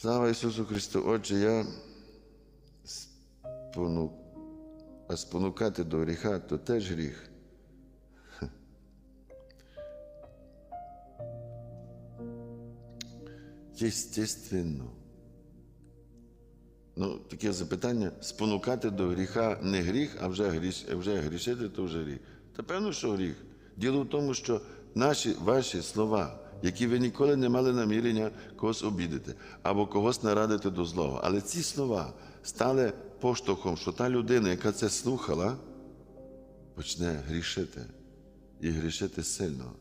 Слава Ісусу Христу! Отже, я спону... а спонукати до гріха то теж гріх. Єстественно. Ну, таке запитання: спонукати до гріха не гріх, а вже, гріш, вже грішити, то вже гріх. Та певно, що гріх. Діло в тому, що наші ваші слова, які ви ніколи не мали намірення когось обідати або когось нарадити до злого. Але ці слова стали поштовхом, що та людина, яка це слухала, почне грішити і грішити сильно.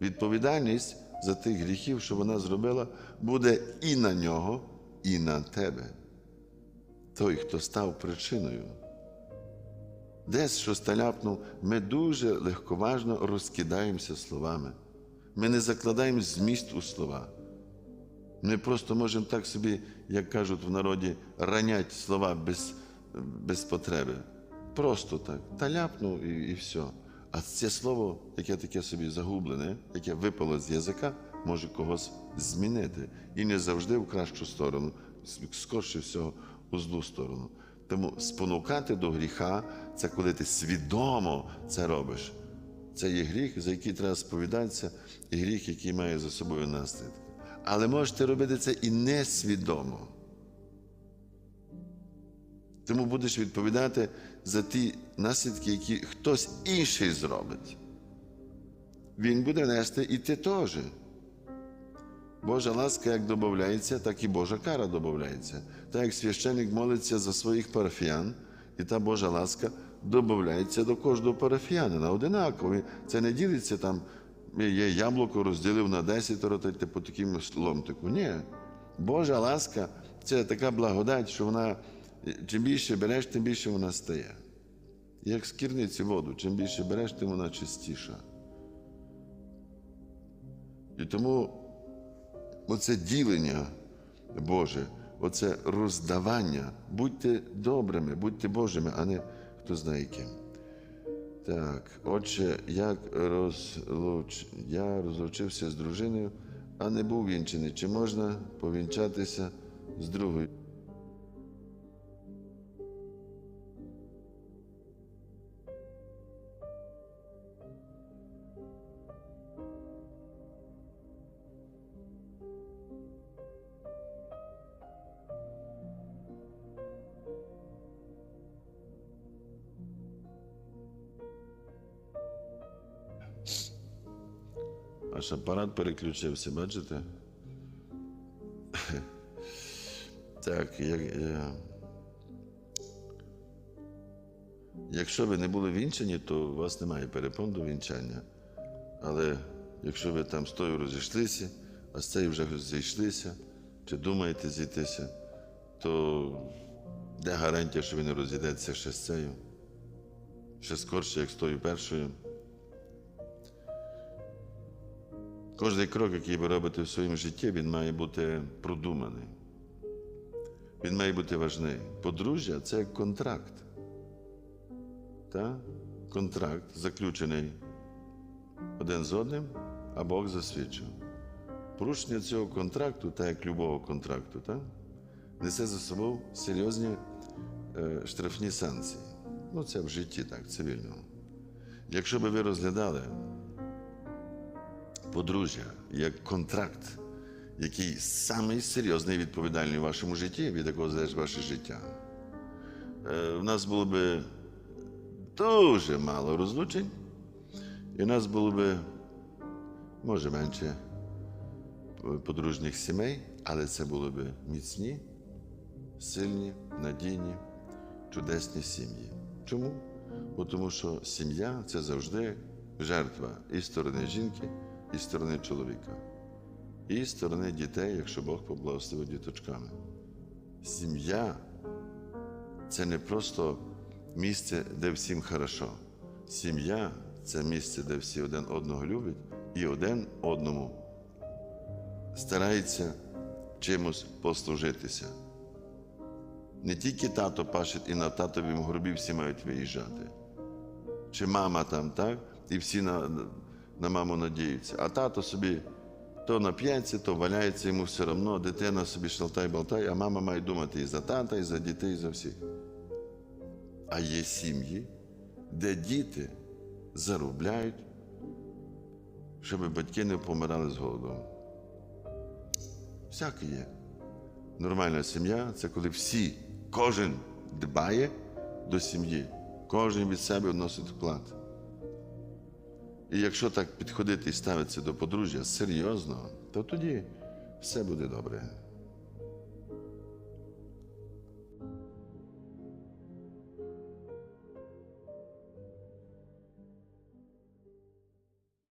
Відповідальність за тих гріхів, що вона зробила, буде і на нього, і на тебе. Той, хто став причиною. Десь щось таляпнув, ми дуже легковажно розкидаємося словами. Ми не закладаємо зміст у слова. Ми просто можемо так собі, як кажуть в народі, ранять слова без, без потреби. Просто так. Таляпнув і, і все. А це слово, яке таке собі загублене, яке випало з язика, може когось змінити. І не завжди в кращу сторону, скорше всього, у злу сторону. Тому спонукати до гріха це коли ти свідомо це робиш. Це є гріх, за який треба сповідатися, і гріх, який має за собою наслідки. Але можете робити це і несвідомо. Тому будеш відповідати за ті наслідки, які хтось інший зробить. Він буде нести і ти теж. Божа ласка як додається, так і Божа кара додається. Так як священник молиться за своїх парафіян, і та Божа ласка додається до кожного парафіянина. Одинаково. Це не ділиться там, є яблуко розділив на 10, та по такому ломтику. Ні. Божа ласка це така благодать, що вона чим більше береш, тим більше вона стає. Як з кірниці воду, чим більше береш, тим вона чистіша. І тому оце ділення Боже, оце роздавання. Будьте добрими, будьте Божими, а не хто знає ким. Так, отже, як розлуч... я розлучився з дружиною, а не був вінчений. Чи можна повінчатися з другою? Аж апарат переключився, бачите? Так, як, е, якщо ви не були вінчані, то у вас немає перепон до вінчання. Але якщо ви там з тою розійшлися, а з цією вже зійшлися, чи думаєте зійтися, то де гарантія, що ви не розійдетеся ще з цією? Ще скорше, як з тою першою. Кожний крок, який ви робите в своєму житті, він має бути продуманий. Він має бути важний. Подружжя це контракт. Та? Контракт заключений один з одним, а Бог засвідчив. Порушення цього контракту, так як любого контракту, та? несе за собою серйозні е, штрафні санкції. Ну, це в житті так, цивільному. Якщо би ви розглядали подружжя як контракт, який самий серйозний і відповідальний у вашому житті, від якого залежить ваше життя. Е, У нас було би дуже мало розлучень, і у нас було би, може, менше подружніх сімей, але це були б міцні, сильні, надійні, чудесні сім'ї. Чому? Бо тому що сім'я це завжди жертва і сторони жінки і сторони чоловіка, і сторони дітей, якщо Бог поблагословив діточками. Сім'я це не просто місце, де всім хорошо. Сім'я це місце, де всі один одного люблять і один одному старається чимось послужитися. Не тільки тато пашить і на татовім горбі всі мають виїжджати. Чи мама там, так? І всі на на маму надіються. А тато собі то нап'ється, то валяється йому все одно, дитина собі шалтай-болтай, а мама має думати і за тата, і за дітей, і за всіх. А є сім'ї, де діти заробляють, щоб батьки не помирали з голоду. Всяке є. Нормальна сім'я це коли всі, кожен дбає до сім'ї, кожен від себе вносить вклад. І якщо так підходити і ставитися до подружжя серйозно, то тоді все буде добре.